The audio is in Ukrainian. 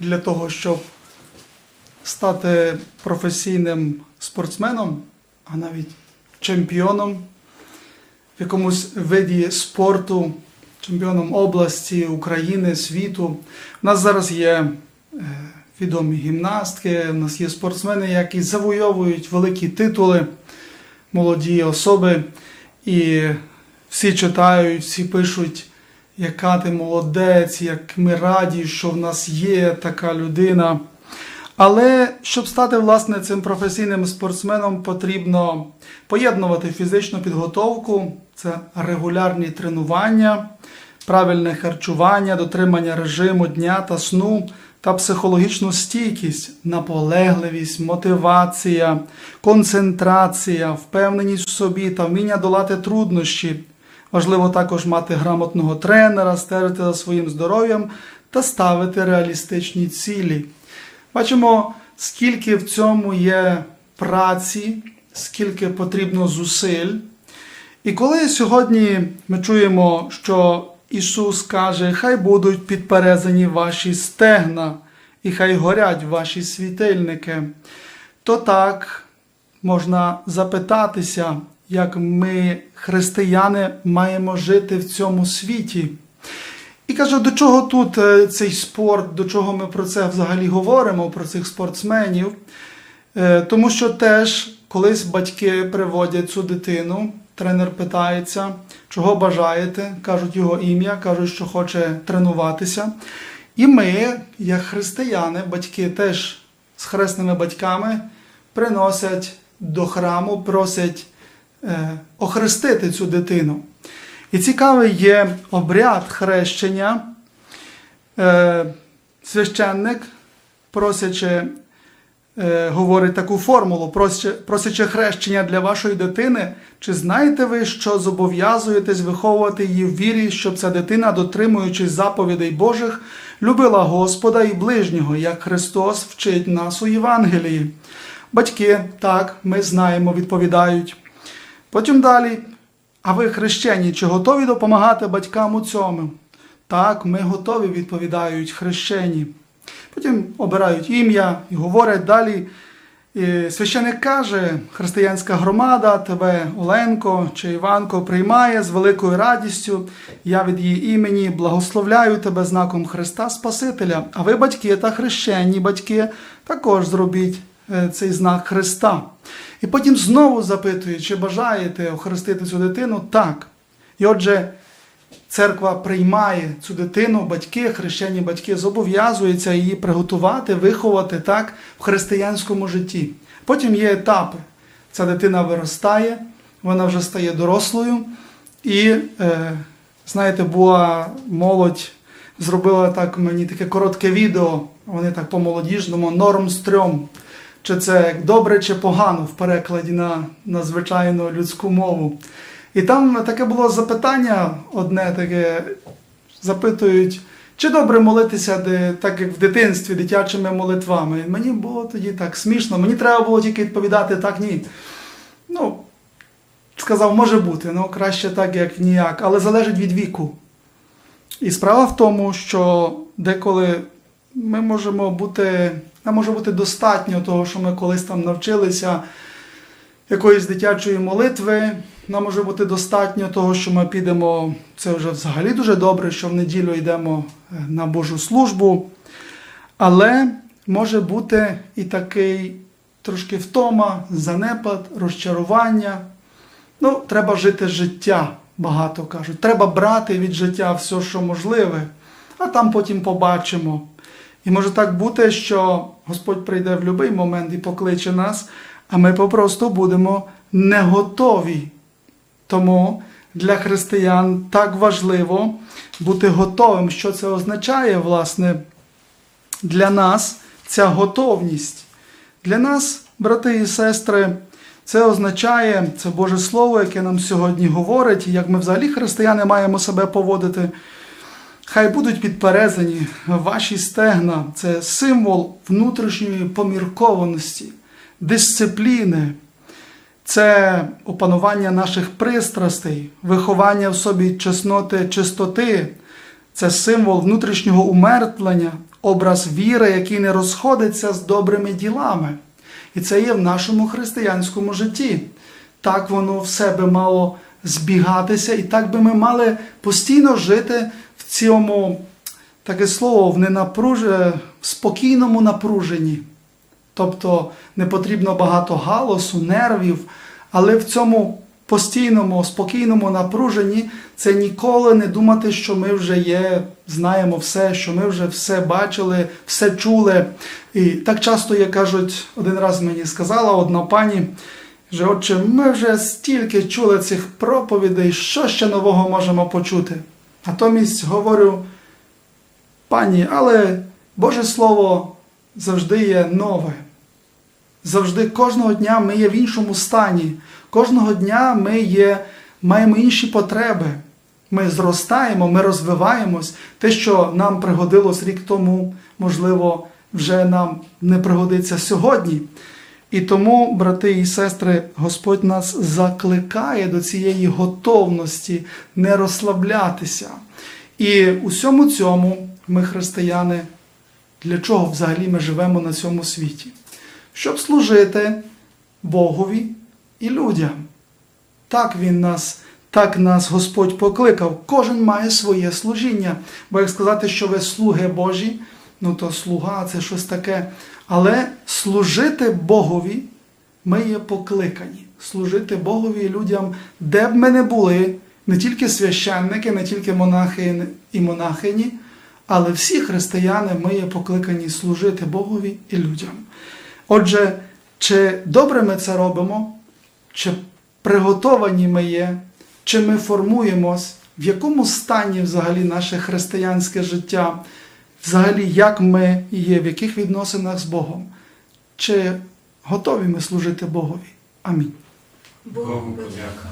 для того, щоб стати професійним спортсменом, а навіть чемпіоном в якомусь виді спорту, чемпіоном області, України, світу. У нас зараз є е, відомі гімнастки, у нас є спортсмени, які завойовують великі титули, молоді особи, і всі читають, всі пишуть, яка ти молодець, як ми раді, що в нас є така людина. Але щоб стати власне цим професійним спортсменом, потрібно поєднувати фізичну підготовку, це регулярні тренування, правильне харчування, дотримання режиму дня та сну та психологічну стійкість, наполегливість, мотивація, концентрація, впевненість в собі та вміння долати труднощі. Важливо також мати грамотного тренера, стежити за своїм здоров'ям та ставити реалістичні цілі. Бачимо, скільки в цьому є праці, скільки потрібно зусиль. І коли сьогодні ми чуємо, що Ісус каже, хай будуть підперезані ваші стегна, і хай горять ваші світильники, то так можна запитатися, як ми, християни, маємо жити в цьому світі. І каже, до чого тут е, цей спорт, до чого ми про це взагалі говоримо, про цих спортсменів. Е, Тому що теж колись батьки приводять цю дитину, тренер питається, чого бажаєте, кажуть його ім'я, кажуть, що хоче тренуватися. І ми, як християни, батьки теж з хресними батьками приносять до храму, просять охрестити цю дитину. І цікавий є обряд хрещення. Е, священник, просячи, е, говорить таку формулу, просячи хрещення для вашої дитини, чи знаєте ви, що зобов'язуєтесь виховувати її в вірі, щоб ця дитина, дотримуючись заповідей Божих, любила Господа і ближнього, як Христос вчить нас у Євангелії? Батьки, так, ми знаємо, відповідають. Потім далі. А ви, хрещені, чи готові допомагати батькам у цьому? Так, ми готові, відповідають хрещені. Потім обирають ім'я і говорять далі. Священик каже, християнська громада тебе, Оленко чи Іванко, приймає з великою радістю. Я від її імені благословляю тебе знаком Христа Спасителя. А ви, батьки та хрещені батьки, також зробіть цей знак Христа. І потім знову запитують, чи бажаєте охрестити цю дитину? Так. І отже, церква приймає цю дитину, батьки, хрещені батьки зобов'язуються її приготувати, виховати так в християнському житті. Потім є етапи. Ця дитина виростає, вона вже стає дорослою. І, е, знаєте, була молодь, зробила так мені таке коротке відео, вони так по-молодіжному, норм стрьом. Чи це добре чи погано в перекладі на, на звичайну людську мову. І там таке було запитання одне таке, запитують, чи добре молитися, де, так як в дитинстві, дитячими молитвами. І мені було тоді так смішно, мені треба було тільки відповідати так, ні. Ну, сказав, може бути, ну краще так, як ніяк, але залежить від віку. І справа в тому, що деколи ми можемо бути, нам може бути достатньо того, що ми колись там навчилися якоїсь дитячої молитви. Нам може бути достатньо того, що ми підемо, це вже взагалі дуже добре, що в неділю йдемо е, на Божу службу. Але може бути і такий трошки втома, занепад, розчарування. Ну, треба жити життя, багато кажуть. Треба брати від життя все, що можливе, а там потім побачимо. І може так бути, що Господь прийде в будь-який момент і покличе нас, а ми попросту будемо не готові. Тому для християн так важливо бути готовим. Що це означає, власне, для нас ця готовність. Для нас, брати і сестри, це означає, це Боже Слово, яке нам сьогодні говорить, як ми взагалі християни маємо себе поводити. Хай будуть підперезані ваші стегна. Це символ внутрішньої поміркованості, дисципліни, це опанування наших пристрастей, виховання в собі чесноти, чистоти, це символ внутрішнього умертвлення, образ віри, який не розходиться з добрими ділами. І це є в нашому християнському житті. Так воно в себе мало збігатися, і так би ми мали постійно жити цьому, таке слово, в ненапруж... в спокійному напруженні. Тобто не потрібно багато галасу, нервів, але в цьому постійному, спокійному напруженні це ніколи не думати, що ми вже є, знаємо все, що ми вже все бачили, все чули. І так часто, як кажуть, один раз мені сказала одна пані, що отче, ми вже стільки чули цих проповідей, що ще нового можемо почути. Натомість говорю, пані, але Боже Слово завжди є нове. Завжди кожного дня ми є в іншому стані. Кожного дня ми є, маємо інші потреби. Ми зростаємо, ми розвиваємось. Те, що нам пригодилось рік тому, можливо, вже нам не пригодиться сьогодні. І тому, брати і сестри, Господь нас закликає до цієї готовності не розслаблятися. І у всьому цьому ми, християни, для чого взагалі ми живемо на цьому світі? Щоб служити Богові і людям. Так Він нас, так нас Господь покликав. Кожен має своє служіння. Бо як сказати, що ви слуги Божі, ну то слуга це щось таке. Але служити Богові ми є покликані. Служити Богові і людям, де б ми не були, не тільки священники, не тільки монахи і монахині, але всі християни ми є покликані служити Богові і людям. Отже, чи добре ми це робимо, чи приготовані ми є, чи ми формуємось, в якому стані взагалі наше християнське життя, взагалі як ми є, в яких відносинах з Богом, чи готові ми служити Богові? Амінь. Богу подяка.